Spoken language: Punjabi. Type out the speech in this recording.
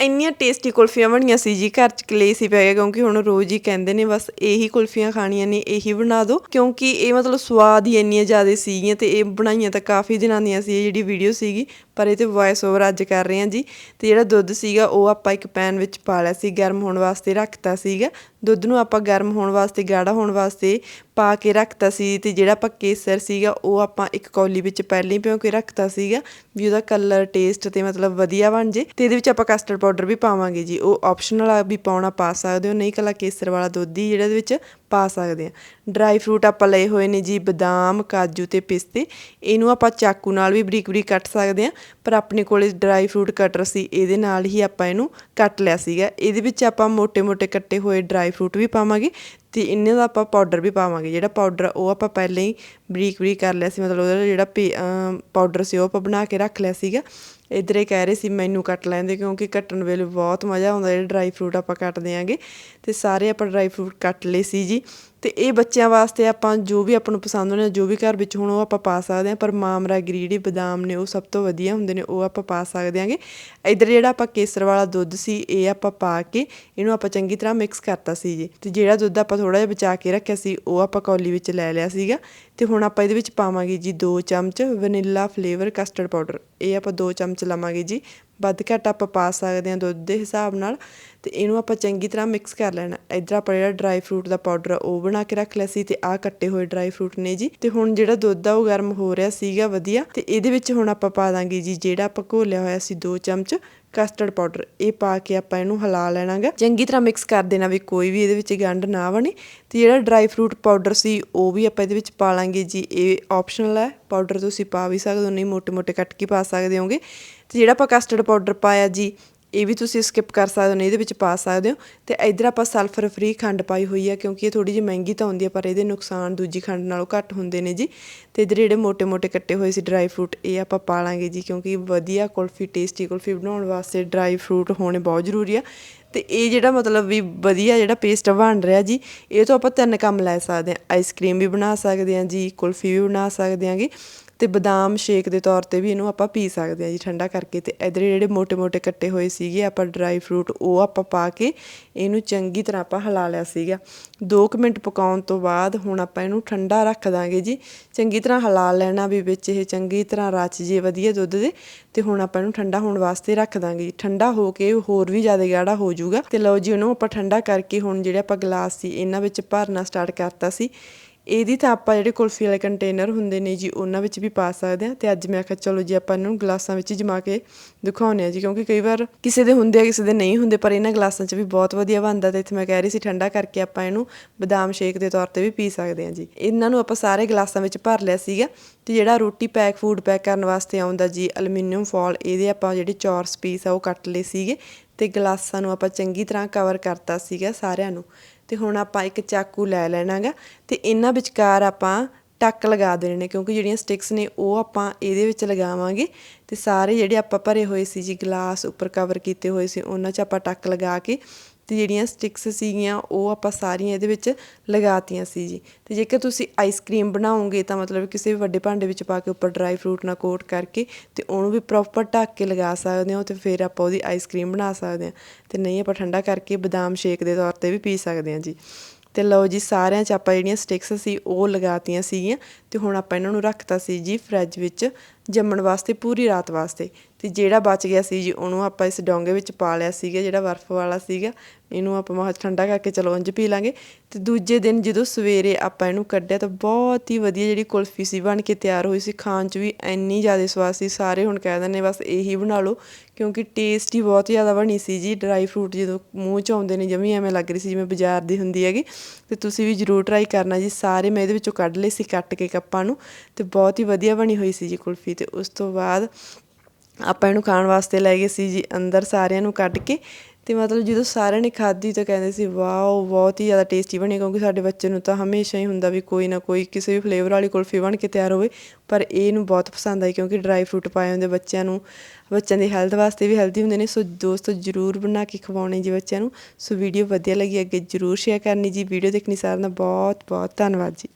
ਇੰਨੀਆਂ ਟੇਸਟੀ ਕੁਲਫੀਆਂ ਬਣੀਆਂ ਸੀ ਜੀ, ਘਰ ਚ ਕਲੇਸ਼ ਹੀ ਪੈ ਗਿਆ ਕਿਉਂਕਿ ਹੁਣ ਰੋਜ਼ ਹੀ ਕਹਿੰਦੇ ਨੇ ਬਸ ਇਹੀ ਕੁਲਫੀਆਂ ਖਾਣੀਆਂ ਨੇ, ਇਹੀ ਬਣਾ ਦਿਓ ਕਿਉਂਕਿ ਇਹ ਮਤਲਬ ਸਵਾਦ ਹੀ ਇੰਨੀਆਂ ਜ਼ਿਆਦਾ ਸੀਗੀਆਂ ਤੇ ਇਹ ਬਣਾਈਆਂ ਤਾਂ ਕਾਫੀ ਦਿਨਾਂ ਦੀਆਂ ਸੀ ਇਹ ਜਿਹੜੀ ਵੀਡੀਓ ਸੀਗੀ, ਪਰ ਇਹ ਤੇ ਵੌਇਸ ਓਵਰ ਅੱਜ ਕਰ ਰਹੇ ਹਾਂ ਜੀ, ਤੇ ਜਿਹੜਾ ਦੁੱਧ ਸੀਗਾ ਉਹ ਆਪਾਂ ਇੱਕ ਪੈਨ ਵਿੱਚ ਪਾ ਲਿਆ ਸੀ, ਗਰਮ ਹੋਣ ਵਾਸਤੇ ਰੱਖਤਾ ਸੀਗਾ, ਦੁੱਧ ਨੂੰ ਆਪਾਂ ਗਰਮ ਹੋਣ ਵਾਸਤੇ, ਗਾੜਾ ਹੋਣ ਵਾਸਤੇ ਪਾ ਕੇ ਰੱਖਤਾ ਸੀ ਤੇ ਜਿਹੜਾ ਆਪਾਂ ਕੇਸਰ ਸੀਗਾ, ਉਹ ਆਪਾਂ ਇੱਕ ਕੌਲੀ ਵਿੱਚ ਪਹਿਲਾਂ ਹੀ ਭਿਓ ਕੇ ਰੱਖਤਾ ਸੀਗਾ ਵੀ ਉਹਦਾ ਕਲਰ ਟੇਸਟ ਤੇ ਮਤਲਬ ਵਧੀਆ ਬਣ ਜੇ ਤੇ ਇਹਦੇ ਵਿੱਚ ਆਪਾਂ ਕਸਟਰਡ ਪਾਊਡਰ ਵੀ ਪਾਵਾਂਗੇ ਜੀ। ਉਹ ਆਪਸ਼ਨਲ ਆ ਵੀ ਪਾਉਣਾ ਪਾ ਸਕਦੇ ਹੋ, ਨਹੀਂ ਕੱਲਾ ਕੇਸਰ ਵਾਲਾ ਦੁੱਧ ਹੀ ਜਿਹੜਾ ਇਹਦੇ ਵਿੱਚ ਪਾ ਸਕਦੇ ਆ ਡਰਾਈ ਫਰੂਟ ਆਪਾਂ ਲਏ ਹੋਏ ਨੇ ਜੀ, ਬਦਾਮ, ਕਾਜੂ ਤੇ ਪਿਸਤੇ। ਇਹਨੂੰ ਆਪਾਂ ਚਾਕੂ ਨਾਲ ਵੀ ਬਰੀਕ ਬਰੀਕ ਕੱਟ ਸਕਦੇ ਆ ਪਰ ਆਪਣੇ ਕੋਲੇ ਡਰਾਈ ਫਰੂਟ ਕਟਰ ਸੀ, ਇਹਦੇ ਨਾਲ ਹੀ ਆਪਾਂ ਇਹਨੂੰ ਕੱਟ ਲਿਆ ਸੀਗਾ। ਇਹਦੇ ਵਿੱਚ ਆਪਾਂ ਮੋٹے-ਮੋٹے ਕੱਟੇ ਹੋਏ ਡਰਾਈ ਫਰੂਟ ਵੀ ਪਾਵਾਂਗੇ ਤੇ ਇਹਨਾਂ ਦਾ ਆਪਾਂ ਪਾਊਡਰ ਵੀ ਪਾਵਾਂਗੇ। ਜਿਹੜਾ ਪਾਊਡਰ ਉਹ ਆਪਾਂ ਪਹਿਲਾਂ ਹੀ ਬਰੀਕ-ਬਰੀਕ ਕਰ ਲਿਆ ਸੀ, ਮਤਲਬ ਉਹਦਾ ਜਿਹੜਾ ਪਾਊਡਰ ਸੀ ਉਹ ਆਪਾਂ ਬਣਾ ਕੇ ਰੱਖ ਲਿਆ ਸੀਗਾ। ਇੱਧਰ ਇਹ ਕਹਿ ਰਹੇ ਸੀ, ਮੈਨੂੰ ਕੱਟ ਲੈਂਦੇ ਕਿਉਂਕਿ ਕੱਟਣ ਵੇਲੇ ਬਹੁਤ ਮਜ਼ਾ ਆਉਂਦਾ, ਜਿਹੜਾ ਡਰਾਈ ਫਰੂਟ ਆਪਾਂ ਕੱਟਦੇ ਆਂਗੇ। ਤੇ ਸਾਰੇ ਆਪਾਂ ਡਰਾਈ ਫਰੂਟ ਕੱਟ ਲਏ ਸੀ ਜੀ। ਤੇ ਇਹ ਬੱਚਿਆਂ ਵਾਸਤੇ ਆਪਾਂ ਜੋ ਵੀ ਆਪਾਂ ਨੂੰ ਪਸੰਦ ਹੋਣਾ, ਜੋ ਵੀ ਘਰ ਵਿੱਚ ਹੁਣ ਉਹ ਆਪਾਂ ਪਾ ਸਕਦੇ ਹਾਂ ਪਰ ਮਾਮਰਾ, ਗਰੀੜੀ, ਬਦਾਮ ਨੇ ਉਹ ਸਭ ਤੋਂ ਵਧੀਆ ਹੁੰਦੇ ਨੇ, ਉਹ ਆਪਾਂ ਪਾ ਸਕਦੇ ਆਂਗੇ। ਇਧਰ ਜਿਹੜਾ ਆਪਾਂ ਕੇਸਰ ਵਾਲਾ ਦੁੱਧ ਸੀ, ਇਹ ਆਪਾਂ ਪਾ ਕੇ ਇਹਨੂੰ ਆਪਾਂ ਚੰਗੀ ਤਰ੍ਹਾਂ ਮਿਕਸ ਕਰਤਾ ਸੀ ਜੀ। ਤੇ ਜਿਹੜਾ ਦੁੱਧ ਆਪਾਂ ਥੋੜਾ ਜਿਹਾ ਬਚਾ ਕੇ ਰੱਖਿਆ ਸੀ, ਉਹ ਆਪਾਂ ਕੌਲੀ ਵਿੱਚ ਲੈ ਲਿਆ ਸੀਗਾ। ਤੇ ਹੁਣ ਆਪਾਂ ਇਹਦੇ ਵਿੱਚ ਪਾਵਾਂਗੇ ਜੀ 2 ਚਮਚ ਵਨੀਲਾ ਫਲੇਵਰ ਕਸਟਰਡ ਪਾਊਡਰ ਇਹ ਆਪਾਂ 2 ਚਮਚ ਲਵਾਂਗੇ ਜੀ। ਵੱਧ ਘੱਟ ਆਪਾਂ ਪਾ ਸਕਦੇ ਹਾਂ ਦੁੱਧ ਦੇ ਹਿਸਾਬ ਨਾਲ। ਤੇ ਇਹਨੂੰ ਆਪਾਂ ਚੰਗੀ ਤਰ੍ਹਾਂ ਮਿਕਸ ਕਰ ਲੈਣਾ। ਇਧਰ ਆਪਾਂ ਜਿਹੜਾ ਡਰਾਈ ਫਰੂਟ ਦਾ ਪਾਊਡਰ ਆ, ਉਹ ਬਣਾ ਕੇ ਰੱਖ ਲਿਆ ਸੀ ਤੇ ਆਹ ਕੱਟੇ ਹੋਏ ਡਰਾਈ ਫਰੂਟ ਨੇ ਜੀ। ਤੇ ਹੁਣ ਜਿਹੜਾ ਦੁੱਧ ਆ, ਉਹ ਗਰਮ ਹੋ ਰਿਹਾ ਸੀਗਾ, ਵਧੀਆ। ਤੇ ਇਹਦੇ ਵਿੱਚ ਹੁਣ ਆਪਾਂ ਪਾ ਦਾਂਗੇ ਜੀ, ਜਿਹੜਾ ਆਪਾਂ ਘੋਲਿਆ ਹੋਇਆ ਸੀ ਦੋ ਚਮਚ ਕਸਟਰਡ ਪਾਊਡਰ ਇਹ ਪਾ ਕੇ ਆਪਾਂ ਇਹਨੂੰ ਹਿਲਾ ਲੈਣਾਗਾ। ਚੰਗੀ ਤਰ੍ਹਾਂ ਮਿਕਸ ਕਰ ਦੇਣਾ ਵੀ ਕੋਈ ਵੀ ਇਹਦੇ ਵਿੱਚ ਗੰਢ ਨਾ ਬਣੇ। ਤੇ ਜਿਹੜਾ ਡਰਾਈ ਫਰੂਟ ਪਾਊਡਰ ਸੀ, ਉਹ ਵੀ ਆਪਾਂ ਇਹਦੇ ਵਿੱਚ ਪਾ ਲਾਂਗੇ ਜੀ। ਇਹ ਆਪਸ਼ਨਲ ਹੈ ਪਾਊਡਰ ਤੁਸੀਂ ਪਾ ਵੀ ਸਕਦੇ ਹੋ, ਨਹੀਂ ਮੋਟੇ-ਮੋਟੇ ਕੱਟ ਕੇ ਪਾ ਸਕਦੇ ਹੋਗੇ। ਤੇ ਜਿਹੜਾ ਆਪਾਂ ਕਸਟਰਡ ਪਾਊਡਰ ਪਾਇਆ ਜੀ ਇਹ ਵੀ ਤੁਸੀਂ ਸਕਿਪ ਕਰ ਸਕਦੇ ਹੋ ਇਹਦੇ ਵਿੱਚ ਪਾ ਸਕਦੇ ਹੋ। ਤੇ ਇਧਰ ਆਪਾਂ ਸਲਫਰ ਫ੍ਰੀ ਖੰਡ ਪਾਈ ਹੋਈ ਹੈ ਕਿਉਂਕਿ ਇਹ ਥੋੜੀ ਜਿਹੀ ਮਹਿੰਗੀ ਤਾਂ ਹੁੰਦੀ ਹੈ ਪਰ ਇਹਦੇ ਨੁਕਸਾਨ ਦੂਜੀ ਖੰਡ ਨਾਲੋਂ ਘੱਟ ਹੁੰਦੇ ਨੇ ਜੀ। ਤੇ ਇਧਰ ਜਿਹੜੇ ਮੋٹے-ਮੋٹے ਕੱਟੇ ਹੋਏ ਸੀ ਡਰਾਈ ਫਰੂਟ ਇਹ ਆਪਾਂ ਪਾ ਲਾਂਗੇ ਜੀ, ਕਿਉਂਕਿ ਵਧੀਆ ਕੁਲਫੀ ਟੇਸਟੀ ਕੁਲਫੀ ਬਣਾਉਣ ਵਾਸਤੇ ਡਰਾਈ ਫਰੂਟ ਹੋਣੇ ਬਹੁਤ ਜ਼ਰੂਰੀ ਆ। ਤੇ ਇਹ ਜਿਹੜਾ ਮਤਲਬ ਵੀ ਵਧੀਆ ਜਿਹੜਾ ਪੇਸਟ ਬਣ ਰਿਹਾ ਜੀ, ਇਹ ਤੋਂ ਆਪਾਂ ਤਿੰਨ ਕੰਮ ਲੈ ਸਕਦੇ ਆ। ਆਈਸਕ੍ਰੀਮ ਵੀ ਬਣਾ ਸਕਦੇ ਆ ਜੀ, ਕੁਲਫੀ ਵੀ ਬਣਾ ਸਕਦੇ ਆਂਗੇ ਤੇ ਬਦਾਮ ਸ਼ੇਕ ਦੇ ਤੌਰ ਤੇ ਵੀ ਇਹਨੂੰ ਆਪਾਂ ਪੀ ਸਕਦੇ ਹਾਂ ਜੀ ਠੰਡਾ ਕਰਕੇ ਤੇ ਇਧਰ ਜਿਹੜੇ ਮੋٹے-ਮੋٹے ਕੱਟੇ ਹੋਏ ਸੀਗੇ ਆਪਾਂ ਡਰਾਈ ਫਰੂਟ ਉਹ ਆਪਾਂ ਪਾ ਕੇ ਇਹਨੂੰ ਚੰਗੀ ਤਰ੍ਹਾਂ ਆਪਾਂ ਹਿਲਾ ਲਿਆ ਸੀਗਾ। 2 ਮਿੰਟ ਪਕਾਉਣ ਤੋਂ ਬਾਅਦ ਹੁਣ ਆਪਾਂ ਇਹਨੂੰ ਠੰਡਾ ਰੱਖ ਦਾਂਗੇ ਜੀ। ਚੰਗੀ ਤਰ੍ਹਾਂ ਹਿਲਾ ਲੈਣਾ ਵੀ ਵਿੱਚ, ਇਹ ਚੰਗੀ ਤਰ੍ਹਾਂ ਰਚ ਜੇ ਵਧੀਆ ਦੁੱਧ ਦੇ ਤੇ ਹੁਣ ਆਪਾਂ ਇਹਨੂੰ ਠੰਡਾ ਹੋਣ ਵਾਸਤੇ ਰੱਖ ਦਾਂਗੇ ਜੀ। ਠੰਡਾ ਹੋ ਕੇ ਹੋਰ ਵੀ ਜ਼ਿਆਦਾ ਗਾੜਾ ਹੋ ਜਾਊਗਾ। ਤੇ ਲਓ ਜੀ ਉਹਨੂੰ ਆਪਾਂ ਠੰਡਾ ਕਰਕੇ ਹੁਣ ਜਿਹੜੇ ਆਪਾਂ ਗਲਾਸ ਸੀ, ਇਹਨਾਂ ਵਿੱਚ ਭਰਨਾ ਸਟਾਰਟ ਕਰਤਾ ਸੀ। ਇਹਦੀ ਤਾਂ ਆਪਾਂ ਜਿਹੜੇ ਕੁਲਫੀ ਵਾਲੇ ਕੰਟੇਨਰ ਹੁੰਦੇ ਨੇ ਜੀ, ਉਹਨਾਂ ਵਿੱਚ ਵੀ ਪਾ ਸਕਦੇ ਆ ਤੇ ਅੱਜ ਮੈਂ ਆਖਿਆ ਚਲੋ ਜੀ, ਆਪਾਂ ਇਹਨਾਂ ਨੂੰ ਗਲਾਸਾਂ ਵਿੱਚ ਜਮਾ ਕੇ ਦਿਖਾਉਂਦੇ ਆ ਜੀ, ਕਿਉਂਕਿ ਕਈ ਵਾਰ ਕਿਸੇ ਦੇ ਹੁੰਦੇ ਆ, ਕਿਸੇ ਦੇ ਨਹੀਂ ਹੁੰਦੇ, ਪਰ ਇਹਨਾਂ ਗਲਾਸਾਂ 'ਚ ਵੀ ਬਹੁਤ ਵਧੀਆ ਬਣਦਾ ਤੇ ਇੱਥੇ ਮੈਂ ਕਹਿ ਰਹੀ ਸੀ, ਠੰਡਾ ਕਰਕੇ ਆਪਾਂ ਇਹਨੂੰ ਬਦਾਮ ਸ਼ੇਕ ਦੇ ਤੌਰ ਤੇ ਵੀ ਪੀ ਸਕਦੇ ਆ ਜੀ। ਇਹਨਾਂ ਨੂੰ ਆਪਾਂ ਸਾਰੇ ਗਲਾਸਾਂ ਵਿੱਚ ਭਰ ਲਿਆ ਸੀਗਾ ਤੇ ਜਿਹੜਾ ਰੋਟੀ ਪੈਕ, ਫੂਡ ਪੈਕ ਕਰਨ ਵਾਸਤੇ ਆਉਂਦਾ ਜੀ ਐਲੂਮੀਨੀਅਮ ਫੋਲ ਇਹਦੇ ਆਪਾਂ ਜਿਹੜੇ ਚੌਰਸ ਪੀਸ ਆ, ਉਹ ਕੱਟ ਲਏ ਸੀਗੇ ਤੇ ਗਲਾਸਾਂ ਨੂੰ ਆਪਾਂ ਚੰਗੀ ਤਰ੍ਹਾਂ ਕਵਰ ਕਰਤਾ ਸੀਗਾ ਸਾਰਿਆਂ ਨੂੰ। ਤੇ ਹੁਣ ਆਪਾਂ ਇੱਕ ਚਾਕੂ ਲੈ ਲੈਣਾਗਾ ਤੇ ਇਹਨਾਂ ਵਿਚਕਾਰ ਆਪਾਂ ਟੱਕ ਲਗਾ ਦੇਣੇ ਨੇ, ਕਿਉਂਕਿ ਜਿਹੜੀਆਂ ਸਟਿਕਸ ਨੇ ਉਹ ਆਪਾਂ ਇਹਦੇ ਵਿੱਚ ਲਗਾਵਾਂਗੇ ਤੇ ਸਾਰੇ ਜਿਹੜੇ ਆਪਾਂ ਭਰੇ ਹੋਏ ਸੀ ਜੀ ਗਲਾਸ ਉੱਪਰ ਕਵਰ ਕੀਤੇ ਹੋਏ ਸੀ, ਉਹਨਾਂ 'ਚ ਆਪਾਂ ਟੱਕ ਲਗਾ ਕੇ ਤੇ ਜਿਹੜੀਆਂ ਸਟਿਕਸ ਸੀਗੀਆਂ, ਉਹ ਆਪਾਂ ਸਾਰੀਆਂ ਇਹਦੇ ਵਿੱਚ ਲਗਾਤੀਆਂ ਸੀ ਜੀ। ਤੇ ਜੇਕਰ ਤੁਸੀਂ ਆਈਸਕ੍ਰੀਮ ਬਣਾਓਗੇ, ਤਾਂ ਮਤਲਬ ਕਿਸੇ ਵੀ ਵੱਡੇ ਭਾਂਡੇ ਵਿੱਚ ਪਾ ਕੇ ਉੱਪਰ ਡਰਾਈ ਫਰੂਟ ਨਾਲ ਕੋਟ ਕਰਕੇ ਤੇ ਉਹਨੂੰ ਵੀ ਪ੍ਰੋਪਰ ਢੱਕ ਕੇ ਲਗਾ ਸਕਦੇ ਹੋ ਤੇ ਫਿਰ ਆਪਾਂ ਉਹਦੀ ਆਈਸਕ੍ਰੀਮ ਬਣਾ ਸਕਦੇ ਹਾਂ। ਤੇ ਨਹੀਂ ਆਪਾਂ ਠੰਡਾ ਕਰਕੇ ਬਦਾਮ ਸ਼ੇਕ ਦੇ ਤੌਰ ਤੇ ਵੀ ਪੀ ਸਕਦੇ ਹਾਂ ਜੀ। ਤੇ ਲਓ ਜੀ, ਸਾਰਿਆਂ 'ਚ ਆਪਾਂ ਜਿਹੜੀਆਂ ਸਟਿਕਸ ਸੀ, ਉਹ ਲਗਾਤੀਆਂ ਸੀਗੀਆਂ ਤੇ ਹੁਣ ਆਪਾਂ ਇਹਨਾਂ ਨੂੰ ਰੱਖਤਾ ਸੀ ਜੀ ਫ੍ਰਿਜ ਵਿੱਚ ਜੰਮਣ ਵਾਸਤੇ, ਪੂਰੀ ਰਾਤ ਵਾਸਤੇ। ਤੇ ਜਿਹੜਾ ਬਚ ਗਿਆ ਸੀ ਜੀ, ਉਹਨੂੰ ਆਪਾਂ ਇਸ ਡੋਂਗੇ ਵਿੱਚ ਪਾ ਲਿਆ ਸੀਗਾ, ਜਿਹੜਾ ਬਰਫ਼ ਵਾਲਾ ਸੀਗਾ। ਇਹਨੂੰ ਆਪਾਂ ਮਹਾ ਠੰਡਾ ਕਰਕੇ ਚਲੋ ਇੰਜ ਪੀ ਲਾਂਗੇ। ਤੇ ਦੂਜੇ ਦਿਨ ਜਦੋਂ ਸਵੇਰੇ ਆਪਾਂ ਇਹਨੂੰ ਕੱਢਿਆ ਤਾਂ ਬਹੁਤ ਹੀ ਵਧੀਆ ਜਿਹੜੀ ਕੁਲਫੀ ਸੀ, ਬਣ ਕੇ ਤਿਆਰ ਹੋਈ ਸੀ। ਖਾਣ 'ਚ ਵੀ ਇੰਨੀ ਜ਼ਿਆਦਾ ਸਵਾਦ ਸੀ। ਸਾਰੇ ਹੁਣ ਕਹਿ ਦਿੰਦੇ ਬਸ ਇਹੀ ਬਣਾ ਲਓ। ਕਿਉਂਕਿ ਟੇਸਟ ਹੀ ਬਹੁਤ ਜ਼ਿਆਦਾ ਬਣੀ ਸੀ ਜੀ। ਡਰਾਈ ਫਰੂਟ ਜਦੋਂ ਮੂੰਹ 'ਚ ਆਉਂਦੇ ਨੇ, ਜਮੀ ਐਵੇਂ ਲੱਗ ਰਹੀ ਸੀ ਜਿਵੇਂ ਬਾਜ਼ਾਰ ਦੀ ਹੁੰਦੀ ਹੈਗੀ। ਤੇ ਤੁਸੀਂ ਵੀ ਜ਼ਰੂਰ ਟਰਾਈ ਕਰਨਾ ਜੀ। ਸਾਰੇ ਮੈਂ ਇਹਦੇ ਵਿੱਚੋਂ ਕੱਢ ਲਏ ਸੀ, ਕੱਟ ਕੇ ਕੱਪਾਂ ਨੂੰ। ਤੇ ਬਹੁਤ ਹੀ ਵਧੀਆ ਬਣੀ ਹੋਈ ਸੀ ਜੀ ਕੁਲਫੀ। ਤੇ ਉਸ ਤੋਂ ਬਾਅਦ ਆਪਾਂ ਇਹਨੂੰ ਖਾਣ ਵਾਸਤੇ ਲੈ ਗਏ ਸੀ ਜੀ ਅੰਦਰ ਸਾਰਿਆਂ ਨੂੰ ਕੱਢ ਕੇ ਤੇ ਮਤਲਬ ਜਦੋਂ ਸਾਰਿਆਂ ਨੇ ਖਾਧੀ ਤਾਂ ਕਹਿੰਦੇ ਸੀ, ਵਾਓ, ਬਹੁਤ ਹੀ ਜ਼ਿਆਦਾ ਟੇਸਟੀ ਬਣੀ ਕਿਉਂਕਿ ਸਾਡੇ ਬੱਚੇ ਨੂੰ ਤਾਂ ਹਮੇਸ਼ਾ ਹੀ ਹੁੰਦਾ ਵੀ ਕੋਈ ਨਾ ਕੋਈ ਕਿਸੇ ਵੀ ਫਲੇਵਰ ਵਾਲੀ ਕੁਲਫੀ ਬਣ ਕੇ ਤਿਆਰ ਹੋਵੇ, ਪਰ ਇਹਨੂੰ ਬਹੁਤ ਪਸੰਦ ਆਈ ਕਿਉਂਕਿ ਡਰਾਈ ਫਰੂਟ ਪਾਏ ਹੁੰਦੇ ਬੱਚਿਆਂ ਨੂੰ, ਬੱਚਿਆਂ ਦੀ ਹੈਲਥ ਵਾਸਤੇ ਵੀ ਹੈਲਦੀ ਹੁੰਦੇ ਨੇ, ਸੋ ਦੋਸਤੋ ਜਰੂਰ ਬਣਾ ਕੇ ਖਵਾਉਣੇ ਜੀ ਬੱਚਿਆਂ ਨੂੰ, ਸੋ ਵੀਡੀਓ ਵਧੀਆ ਲੱਗੀ ਅੱਗੇ ਜਰੂਰ ਸ਼ੇਅਰ ਕਰਨੀ ਜੀ ਵੀਡੀਓ ਦੇਖਣੀ ਸਾਰਿਆਂ ਦਾ ਬਹੁਤ ਬਹੁਤ ਧੰਨਵਾਦ ਜੀ।